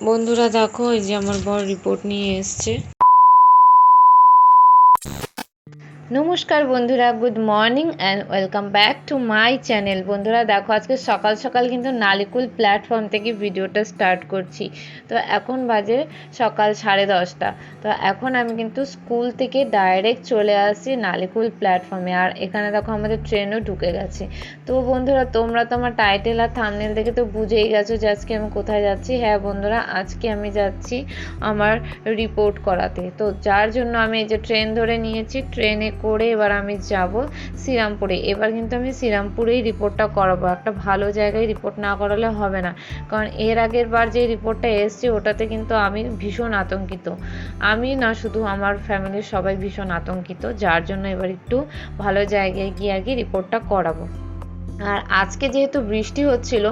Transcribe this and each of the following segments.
বন্ধুরা দেখো এই যে আমার বর রিপোর্ট নিয়ে এসছে। নমস্কার বন্ধুরা good morning and welcome back to my channel বন্ধুরা, দেখো আজকে সকাল সকাল কিন্তু নালিকুল প্ল্যাটফর্ম থেকে ভিডিওটা স্টার্ট করছি। তো এখন বাজে সকাল সাড়ে দশটা। তো এখন আমি কিন্তু স্কুল থেকে ডাইরেক্ট চলে আসছি নালিকুল প্ল্যাটফর্মে আর এখানে দেখো আমাদের ট্রেনও ঢুকে গেছে। তো বন্ধুরা, তোমরা তো আমার টাইটেল আর থামনেল দেখে তো বুঝেই গেছো যে আজকে আমি কোথায় যাচ্ছি। হ্যাঁ বন্ধুরা, আজকে আমি যাচ্ছি আমার রিপোর্ট করাতে। তো যার জন্য আমি এই যে ট্রেন ধরে নিয়েছি ট্রেনে করে এবার আমি যাব শ্রীরামপুরে। এবার কিন্তু আমি শ্রীরামপুরেই রিপোর্টটা করাবো। একটা ভালো জায়গায় রিপোর্ট না করালে হবে না। কারণ এর আগের বার যে রিপোর্টটা এসছে, ওটাতে কিন্তু আমি ভীষণ আতঙ্কিত। আমি না শুধু, আমার ফ্যামিলির সবাই ভীষণ আতঙ্কিত, যার জন্য এবার একটু ভালো জায়গায় গিয়ে আর কি রিপোর্টটা করাবো। আর আজকে যেহেতু বৃষ্টি হচ্ছিল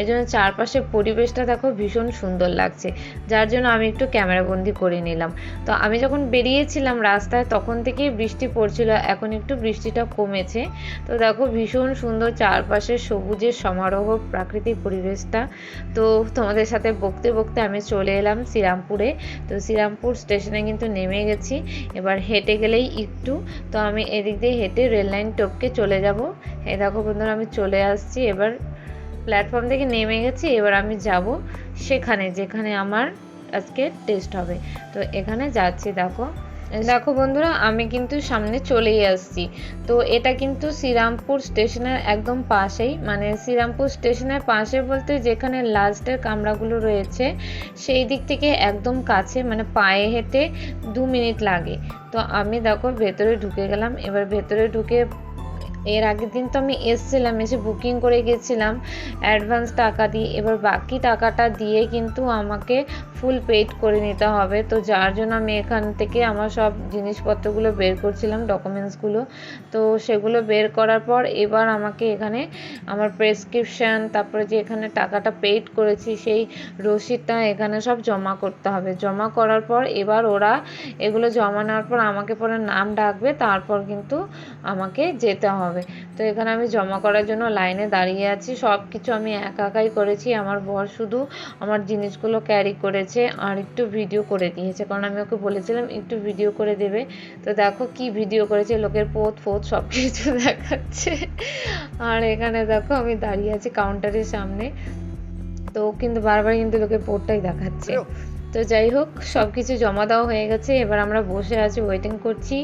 এই জন্য চারপাশের পরিবেশটা দেখো ভীষণ সুন্দর লাগছে। যার জন্য আমি একটু ক্যামেরাবন্দি করে নিলাম। তো আমি যখন বেরিয়েছিলাম রাস্তায়, তখন থেকেই বৃষ্টি পড়ছিল, এখন একটু বৃষ্টিটা কমেছে। তো দেখো ভীষণ সুন্দর চারপাশের সবুজের সমারোহ, প্রাকৃতিক পরিবেশটা। তো তোমাদের সাথে বকতে বকতে আমি চলে এলাম শ্রীরামপুরে। তো শ্রীরামপুর স্টেশনে কিন্তু নেমে গেছি। এবার হেঁটে গেলেই একটু। তো আমি এদিক দিয়ে হেঁটে রেল লাইন টপকে চলে যাব। এই দেখো বন্ধুরা, আমি চলে আসছি, এবার প্ল্যাটফর্ম থেকে নেমে গেছি, এবার আমি যাব সেখানে, যেখানে আমার আজকে টেস্ট হবে। তো এখানে যাচ্ছি, দেখো। দেখো বন্ধুরা, আমি কিন্তু সামনে চলেই আসছি। তো এটা কিন্তু শ্রীরামপুর স্টেশনের একদম পাশেই। মানে শ্রীরামপুর স্টেশনের পাশে বলতে যেখানে লাস্টের কামরাগুলো রয়েছে, সেই দিক থেকে একদম কাছে মানে পায়ে হেঁটে দু মিনিট লাগে। তো আমি দেখো ভেতরে ঢুকে গেলাম। এবার ভেতরে ঢুকে এর আগের দিন তো আমি এসছিলাম, এসে বুকিং করে গেছিলাম অ্যাডভান্স টাকা দিয়ে, এবার বাকি টাকাটা দিয়ে কিন্তু আমাকে ফুল পেড করে নিতে হবে। তো যার জন্য আমি এখান থেকে আমার সব জিনিসপত্রগুলো বের করছিলাম ডকুমেন্টসগুলো তো সেগুলো বের করার পর এবার আমাকে এখানে আমার প্রেসক্রিপশান তারপরে যে এখানে টাকাটা পেড করেছি, সেই রসিদটা এখানে সব জমা করতে হবে। জমা করার পর এবার ওরা এগুলো জমা নেওয়ার পর আমাকে পরে নাম ডাকবে, তারপর কিন্তু আমাকে যেতে হবে। তো এখানে আমি জমা করার জন্য লাইনে দাঁড়িয়ে আছি। সব কিছু আমি একা একাই করেছি। আমার বর শুধু আমার জিনিসগুলো ক্যারি করেছে। আর একটু ভিডিও করে দিয়েছে। কারণ আমি ওকে বলেছিলাম একটু ভিডিও করে দেবে। তো দেখো কি ভিডিও করেছে লোকের পোত ফোত সব কিছু দেখাচ্ছে। আর এখানে দেখো আমি দাঁড়িয়ে আছি কাউন্টারের সামনে। তো কিন্তু বারবার কিন্তু লোকের পোটটাই দেখাচ্ছে। তো যাই হোক সব কিছু জমা দেওয়া হয়ে গেছে। এবার আমরা বসে আছি ওয়েটিং করছি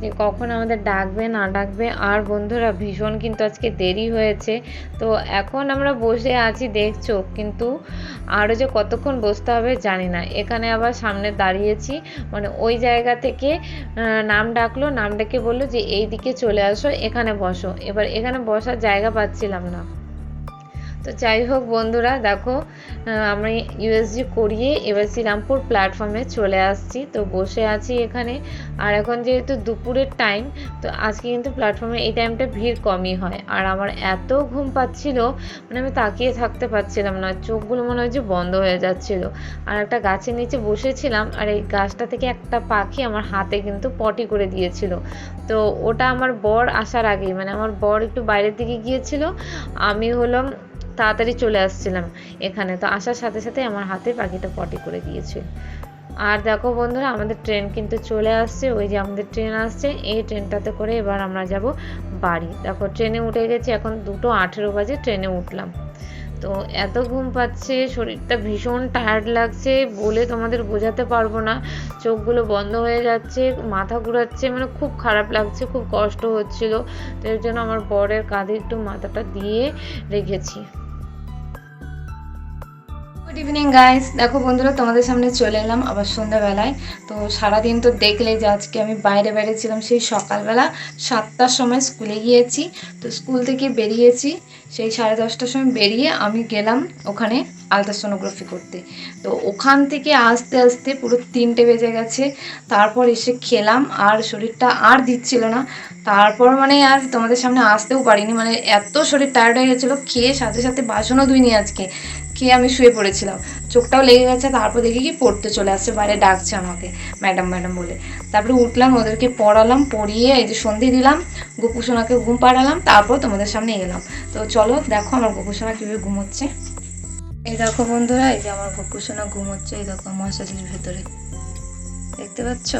যে কখন আমাদের ডাকবে না ডাকবে। আর বন্ধুরা ভীষণ কিন্তু আজকে দেরি হয়েছে। তো এখন আমরা বসে আছি দেখছ? কিন্তু আরও যে কতক্ষণ বসতে হবে জানি না। এখানে আবার সামনে দাঁড়িয়েছি মানে ওই জায়গা থেকে নাম ডাকলো, নাম ডেকে বলল যে এই দিকে চলে আসো, এখানে বসো। এবার এখানে বসার জায়গা পাচ্ছিলাম না। তো যাই হোক বন্ধুরা, দেখো আমি ইউএসজি করিয়ে এবার শ্রীরামপুর প্ল্যাটফর্মে চলে আসছি। তো বসে আছি এখানে। আর এখন যেহেতু দুপুরের টাইম তো আজকে কিন্তু প্ল্যাটফর্মে এই টাইমটা ভিড় কমই হয়। আর আমার এত ঘুম পাচ্ছিল মানে আমি তাকিয়ে থাকতে পারছিলাম না। চোখগুলো মনে হয় যে বন্ধ হয়ে যাচ্ছিল। আর একটা গাছের নিচে বসেছিলাম, আর এই গাছটা থেকে একটা পাখি আমার হাতে কিন্তু পটি করে দিয়েছিল। তো ওটা আমার বর আসার আগেই মানে আমার বর একটু বাইরের দিকে গিয়েছিল। আমি হলাম তাড়াতাড়ি চলে আসছিলাম এখানে। তো আসার সাথে সাথে আমার হাতে পাখিটা পটি করে দিয়েছে। আর দেখো বন্ধুরা, আমাদের ট্রেন কিন্তু চলে আসছে। ওই যে আমাদের ট্রেন আসছে, এই ট্রেনটাতে করে এবার আমরা যাব বাড়ি। দেখো ট্রেনে উঠে গেছি, এখন দুটো আঠেরো বাজে ট্রেনে উঠলাম। তো এত ঘুম পাচ্ছে, শরীরটা ভীষণ টায়ার্ড লাগছে বলে তোমাদের বোঝাতে পারব না। চোখগুলো বন্ধ হয়ে যাচ্ছে, মাথা ঘুরাচ্ছে মানে খুব খারাপ লাগছে, খুব কষ্ট হচ্ছিল। তো এর জন্য আমার বরের কাঁধে একটু মাথাটা দিয়ে রেখেছি। ইভিনিং গাইস দেখো বন্ধুরা, তোমাদের সামনে চলে এলাম আবার সন্ধ্যাবেলায়। তো সারাদিন তো দেখলে যে আজকে আমি বাইরে বাইরে ছিলাম সেই সকালবেলা সাতটার সময় স্কুলে গিয়েছি। তো স্কুল থেকে বেরিয়েছি, সেই সাড়ে দশটার সময় বেরিয়ে আমি গেলাম ওখানে আলট্রাসোনোগ্রাফি করতে। তো ওখান থেকে আস্তে আস্তে পুরো তিনটে বেজে গেছে। তারপর এসে খেলাম, আর শরীরটা আর দিচ্ছিল না। তারপর মানে আর তোমাদের সামনে আসতেও পারিনি। মানে এত শরীর টায়ার্ড হয়ে গেছিল, খেয়ে সাথে সাথে বাসনও ধুইনি আজকে। খেয়ে আমি শুয়ে পড়েছিলাম। চোখটাও লেগে গেছে, তারপর দেখি কি পড়তে চলে আসছে, বাইরে ডাকছে আমাকে ম্যাডাম ম্যাডাম বলে। তারপরে উঠলাম, ওদেরকে পড়ালাম, পড়িয়ে এই যে সন্ধে দিলাম, গোপুসোনাকে ঘুম পাড়ালাম, তারপর তোমাদের সামনে এলাম। তো চলো, দেখো আমার গোপুসোনা কীভাবে ঘুমোচ্ছে। এই দেখো বন্ধুরা, এই যে আমার কুকুসোনা ঘুমোচ্ছে, এই দেখো মশারির ভেতরে। দেখতে পাচ্ছ?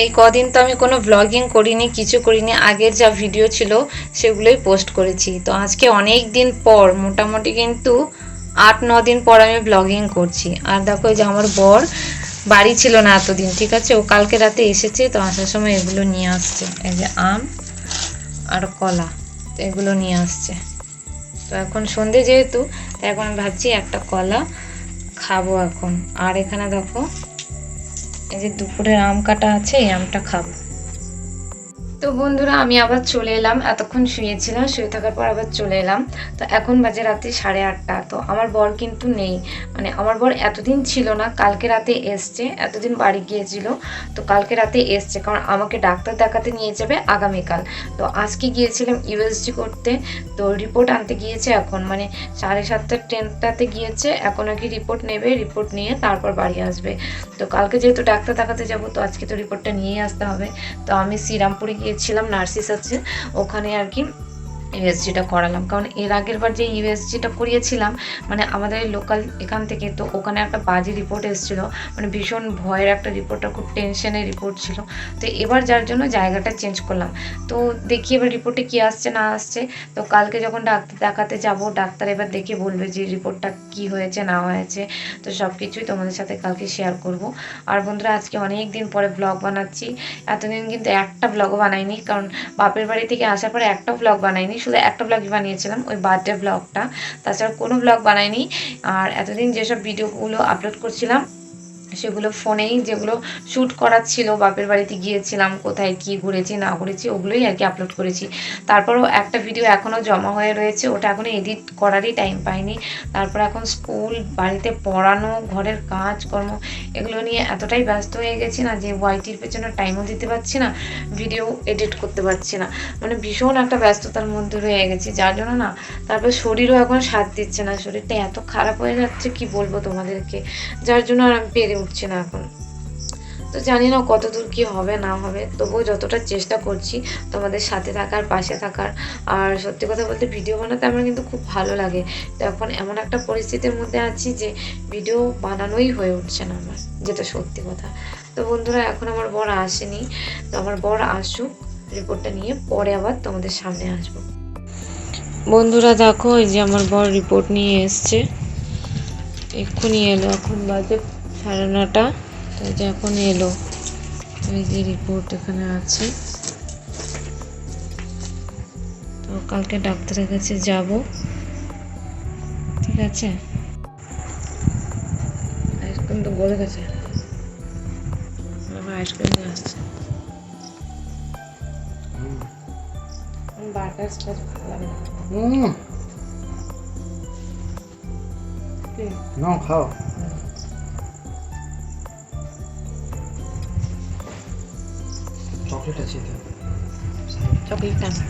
এই কদিন তো আমি কোনো ব্লগিং করিনি, কিছু করিনি, আগের যা ভিডিও ছিল সেগুলোই পোস্ট করেছি। তো আজকে অনেক দিন পর, মোটামুটি কিন্তু আট, ন দিন পর আমি ব্লগিং করছি। আর দেখো যে আমার বর, বাড়ি ছিল না এতদিন, ঠিক আছে? ও কালকে রাতে এসেছে, তো আসার সময় এগুলো নিয়ে আসছে। এই যে আম আর কলা এগুলো নিয়ে আসছে। তো এখন সন্ধে যেহেতু, তাই এখন ভাবছি একটা কলা খাব এখন। আর এখানে দেখো, এই যে দুপুরের আম কাটা আছে, এই আমটা খাব। তো বন্ধুরা, আমি আবার চলে এলাম। এতক্ষণ শুয়েছিলাম, শুয়ে থাকার পর আবার চলে এলাম। তো এখন বাজে রাত্রি সাড়ে আটটা। তো আমার বর কিন্তু নেই। মানে আমার বর এতদিন ছিল না, কালকে রাতে এসছে, এতদিন বাড়ি গিয়েছিল। তো কালকে রাতে এসছে, কারণ আমাকে ডাক্তার দেখাতে নিয়ে যাবে আগামীকাল। তো আজকে গিয়েছিলাম ইউএসজি করতে। তো রিপোর্ট আনতে গিয়েছে এখন। মানে সাড়ে সাতটার ট্রেনটাতে গিয়েছে। এখন আর কি রিপোর্ট নেবে রিপোর্ট নিয়ে তারপর বাড়ি আসবে। তো কালকে যেহেতু ডাক্তার দেখাতে যাব, তো আজকে তো রিপোর্টটা নিয়েই আসতে হবে। তো আমি শ্রীরামপুরে গিয়েছিলাম নার্সিস আছে ওখানে আর কি ইউএসজিটা করালাম। কারণ এর আগের বার যে ইউএসজিটা করিয়েছিলাম মানে আমাদের লোকাল এখান থেকে তো ওখানে একটা বাজে রিপোর্ট এসেছিল মানে ভীষণ ভয়ের একটা রিপোর্টটা খুব টেনশনের রিপোর্ট ছিল। তো এবার যার জন্য জায়গাটা চেঞ্জ করলাম। তো দেখি এবার রিপোর্টে কী আসছে, না আসছে। তো কালকে যখন ডাক্তার দেখাতে যাব, ডাক্তার এবার দেখে বলবে যে রিপোর্টটা কি হয়েছে, না হয়েছে। তো সব কিছুই তোমাদের সাথে কালকে শেয়ার করব। আর বন্ধুরা, আজকে অনেক দিন পরে ব্লগ বানাচ্ছি। এতদিন কিন্তু একটা ব্লগও বানাইনি, কারণ বাপের বাড়ি থেকে আসার পরে একটা ব্লগ বানাইনি শুধু একটা ব্লগই বানিয়েছিলাম, ওই বার্থডে ব্লগটা তাছাড়া কোনো ব্লগ বানাইনি। আর এতদিন যেসব ভিডিওগুলো আপলোড করছিলাম সেগুলো ফোনেই যেগুলো শ্যুট করার ছিল বাপের বাড়িতে গিয়েছিলাম, কোথায় কি ঘুরেছি, না ঘুরেছি, ওগুলোই আর কি আপলোড করেছি। তারপরও একটা ভিডিও এখনও জমা হয়ে রয়েছে, ওটা এখনও এডিট করারই টাইম পাইনি। তারপর এখন স্কুল বাড়িতে পড়ানো, ঘরের কাজকর্ম, এগুলো নিয়ে এতটাই ব্যস্ত হয়ে গেছি না যে ওয়াইটির পেছনে টাইমও দিতে পারছি না ভিডিও এডিট করতে পারছি না। মানে ভীষণ একটা ব্যস্ততার মধ্যে রয়ে গেছি, যার জন্য না তারপর শরীরও এখন সাথ দিচ্ছে না, শরীরটা এত খারাপ হয়ে যাচ্ছে, কি বলব তোমাদেরকে? যার জন্য আর আমি পেরে উঠছি না এখন। তো জানি না কত দূর কী হবে, না হবে, তবুও যতটা চেষ্টা করছি তোমাদের সাথে থাকার, পাশে থাকার, আর সত্যি কথা বলতে ভিডিও বানাতে আমার কিন্তু খুব ভালো লাগে। তো এখন এমন একটা পরিস্থিতির মধ্যে আছি যে ভিডিও বানানোই হয়ে উঠছে না আমার, যেটা সত্যি কথা। তো বন্ধুরা, এখন আমার বর আসেনি। তো আমার বর আসুক, রিপোর্টটা নিয়ে পরে আবার তোমাদের সামনে আসব। বন্ধুরা, দেখো, এই যে আমার বর রিপোর্ট নিয়ে এসছে। এক্ষুনি এলো, এখন বাজে সাড়ে নটা। তো এই যে এখন এলো। এই যে রিপোর্ট এখানে আছে। তো কালকে ডাক্তারের কাছে যাব। ঠিক আছে? আইসক্রিম তো গলে গেছে। আইসক্রিম নিয়ে আসছে। বাটার স্কচ ভালো লাগে না খাও। চকলেট আছে এতে চকলেটটা না।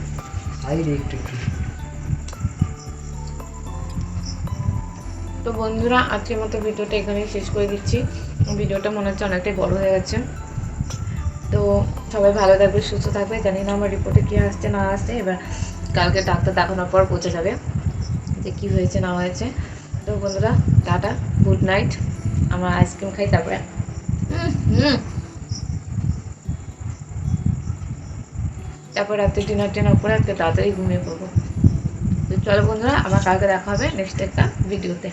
সাইডে একটু একটু। তো বন্ধুরা আজকের মতো ভিডিওটা এখানেই শেষ করে দিচ্ছি। ভিডিওটা মনে হচ্ছে অনেকটাই বড় হয়ে গেছে। তো সবাই ভালো থাকবে সুস্থ থাকবে। জানি না আমার রিপোর্টে কী আসছে না আসছে। এবার কালকে ডাক্তার দেখানোর পর বোঝা যাবে যে কী হয়েছে না হয়েছে। তো বন্ধুরা টাটা গুড নাইট। আমরা আইসক্রিম খাই তারপরে হুম, হুম। তারপর রাত্রে ডিনার টিনার করে আজকে তাড়াতাড়ি ঘুমিয়ে পড়ব। তো চলো বন্ধুরা আবার কালকে দেখা হবে নেক্সট একটা ভিডিওতে